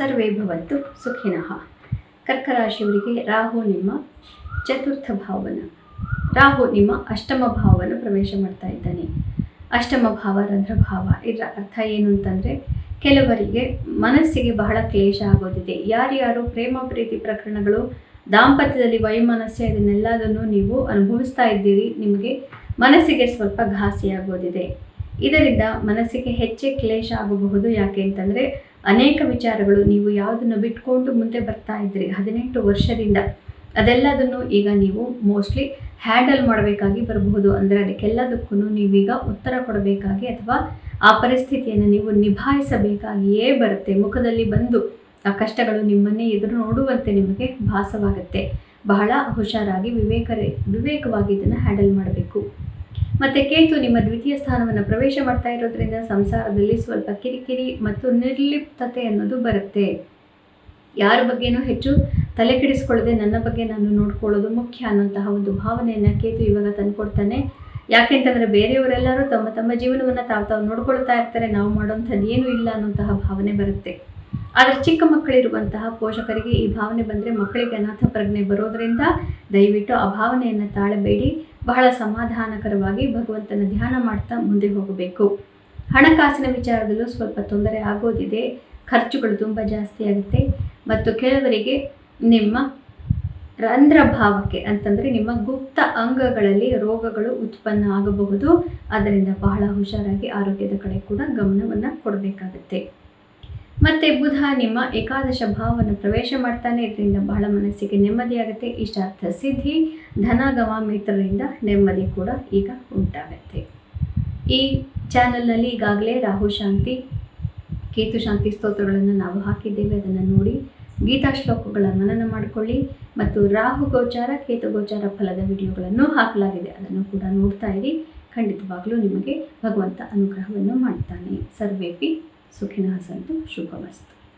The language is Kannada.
ಸರ್ವೇ ಭವಂತು ಸುಖಿನಃ. ಕರ್ಕ ರಾಶಿಯವರಿಗೆ ರಾಹು ನಿಮ್ಮ ಚತುರ್ಥ ಭಾವನ. ರಾಹು ನಿಮ್ಮ ಅಷ್ಟಮ ಭಾವವನ್ನು ಪ್ರವೇಶ ಮಾಡ್ತಾ ಇದ್ದಾನೆ. ಅಷ್ಟಮ ಭಾವ ರಂಧ್ರಭಾವ ಇದರ ಅರ್ಥ ಏನು ಅಂತಂದರೆ, ಕೆಲವರಿಗೆ ಮನಸ್ಸಿಗೆ ಬಹಳ ಕ್ಲೇಶ ಆಗೋದಿದೆ. ಯಾರ್ಯಾರು ಪ್ರೇಮ ಪ್ರೀತಿ ಪ್ರಕರಣಗಳು, ದಾಂಪತ್ಯದಲ್ಲಿ ವೈಮನಸ್ಸೆ ಅದನ್ನೆಲ್ಲದನ್ನು ನೀವು ಅನುಭವಿಸ್ತಾ ಇದ್ದೀರಿ, ನಿಮಗೆ ಮನಸ್ಸಿಗೆ ಸ್ವಲ್ಪ ಘಾಸಿಯಾಗೋದಿದೆ. ಇದರಿಂದ ಮನಸ್ಸಿಗೆ ಹೆಚ್ಚೇ ಕ್ಲೇಶ ಆಗಬಹುದು. ಯಾಕೆ ಅಂತಂದರೆ ಅನೇಕ ವಿಚಾರಗಳು ನೀವು ಯಾವುದನ್ನು ಬಿಟ್ಕೊಂಡು ಮುಂದೆ ಬರ್ತಾ ಇದ್ರಿ ಹದಿನೆಂಟು ವರ್ಷದಿಂದ. ಅದೆಲ್ಲದನ್ನು ಈಗ ನೀವು ಮೋಸ್ಟ್ಲಿ ಹ್ಯಾಂಡಲ್ ಮಾಡಬೇಕಾಗಿ ಬರಬಹುದು. ಅಂದರೆ ಅದಕ್ಕೆಲ್ಲದಕ್ಕೂ ನೀವೀಗ ಉತ್ತರ ಕೊಡಬೇಕಾಗಿ ಅಥವಾ ಆ ಪರಿಸ್ಥಿತಿಯನ್ನು ನೀವು ನಿಭಾಯಿಸಬೇಕಾಗಿಯೇ ಬರುತ್ತೆ. ಮುಖದಲ್ಲಿ ಬಂದು ಆ ಕಷ್ಟಗಳು ನಿಮ್ಮನ್ನೇ ಎದುರು ನೋಡುವಂತೆ ನಿಮಗೆ ಭಾಸವಾಗುತ್ತೆ. ಬಹಳ ಹುಷಾರಾಗಿ ವಿವೇಕ ವಿವೇಕವಾಗಿ ಇದನ್ನು ಹ್ಯಾಂಡಲ್ ಮಾಡಬೇಕು. ಮತ್ತು ಕೇತು ನಿಮ್ಮ ದ್ವಿತೀಯ ಸ್ಥಾನವನ್ನು ಪ್ರವೇಶ ಮಾಡ್ತಾ ಇರೋದ್ರಿಂದ ಸಂಸಾರದಲ್ಲಿ ಸ್ವಲ್ಪ ಕಿರಿಕಿರಿ ಮತ್ತು ನಿರ್ಲಿಪ್ತತೆ ಅನ್ನೋದು ಬರುತ್ತೆ. ಯಾರ ಬಗ್ಗೆನೂ ಹೆಚ್ಚು ತಲೆ ಕೆಡಿಸ್ಕೊಳ್ಳದೆ ನನ್ನ ಬಗ್ಗೆ ನಾನು ನೋಡ್ಕೊಳ್ಳೋದು ಮುಖ್ಯ ಅನ್ನೋಂತಹ ಒಂದು ಭಾವನೆಯನ್ನು ಕೇತು ಇವಾಗ ತಂದುಕೊಡ್ತಾನೆ. ಯಾಕೆಂತಂದರೆ ಬೇರೆಯವರೆಲ್ಲರೂ ತಮ್ಮ ತಮ್ಮ ಜೀವನವನ್ನು ತಾವು ತಾವು ನೋಡ್ಕೊಳ್ತಾ ಇರ್ತಾರೆ, ನಾವು ಮಾಡೋಂಥದ್ದು ಏನೂ ಇಲ್ಲ ಅನ್ನೋಂತಹ ಭಾವನೆ ಬರುತ್ತೆ. ಆದರೆ ಚಿಕ್ಕ ಮಕ್ಕಳಿರುವಂತಹ ಪೋಷಕರಿಗೆ ಈ ಭಾವನೆ ಬಂದರೆ ಮಕ್ಕಳಿಗೆ ಅನಾಥ ಪ್ರಜ್ಞೆ ಬರೋದರಿಂದ ದಯವಿಟ್ಟು ಆ ಭಾವನೆಯನ್ನು ತಾಳಬೇಡಿ. ಬಹಳ ಸಮಾಧಾನಕರವಾಗಿ ಭಗವಂತನ ಧ್ಯಾನ ಮಾಡ್ತಾ ಮುಂದೆ ಹೋಗಬೇಕು. ಹಣಕಾಸಿನ ವಿಚಾರದಲ್ಲೂ ಸ್ವಲ್ಪ ತೊಂದರೆ ಆಗೋದಿದೆ. ಖರ್ಚುಗಳು ತುಂಬ ಜಾಸ್ತಿ ಆಗುತ್ತೆ. ಮತ್ತು ಕೆಲವರಿಗೆ ನಿಮ್ಮ ರಂಧ್ರ ಭಾವಕ್ಕೆ ಅಂತಂದರೆ ನಿಮ್ಮ ಗುಪ್ತ ಅಂಗಗಳಲ್ಲಿ ರೋಗಗಳು ಉತ್ಪನ್ನ ಆಗಬಹುದು. ಅದರಿಂದ ಬಹಳ ಹುಷಾರಾಗಿ ಆರೋಗ್ಯದ ಕಡೆ ಕೂಡ ಗಮನವನ್ನು ಕೊಡಬೇಕಾಗುತ್ತೆ. ಮತ್ತು ಬುಧ ನಿಮ್ಮ ಏಕಾದಶ ಭಾವವನ್ನು ಪ್ರವೇಶ ಮಾಡ್ತಾನೆ. ಇದರಿಂದ ಬಹಳ ಮನಸ್ಸಿಗೆ ನೆಮ್ಮದಿಯಾಗುತ್ತೆ ಇಷ್ಟಾರ್ಥ ಸಿದ್ಧಿ ಧನಾಗಮ ಮಿತ್ರರಿಂದ ನೆಮ್ಮದಿ ಕೂಡ ಈಗ ಉಂಟಾಗುತ್ತೆ. ಈ ಚಾನಲ್ನಲ್ಲಿ ಈಗಾಗಲೇ ರಾಹು ಶಾಂತಿ, ಕೇತು ಶಾಂತಿ ಸ್ತೋತ್ರಗಳನ್ನು ನಾವು ಹಾಕಿದ್ದೇವೆ. ಅದನ್ನು ನೋಡಿ ಗೀತಾ ಶ್ಲೋಕಗಳ ಮನನ ಮಾಡಿಕೊಳ್ಳಿ. ಮತ್ತು ರಾಹು ಗೋಚಾರ, ಕೇತು ಗೋಚಾರ ಫಲದ ವಿಡಿಯೋಗಳನ್ನು ಹಾಕಲಾಗಿದೆ. ಅದನ್ನು ಕೂಡ ನೋಡ್ತಾ ಇರಿ. ಖಂಡಿತವಾಗಲೂ ನಿಮಗೆ ಭಗವಂತ ಅನುಗ್ರಹವನ್ನು ಮಾಡ್ತಾನೆ. ಸರ್ವೇಪಿ सुखिनः सन्तु शुभमस्तु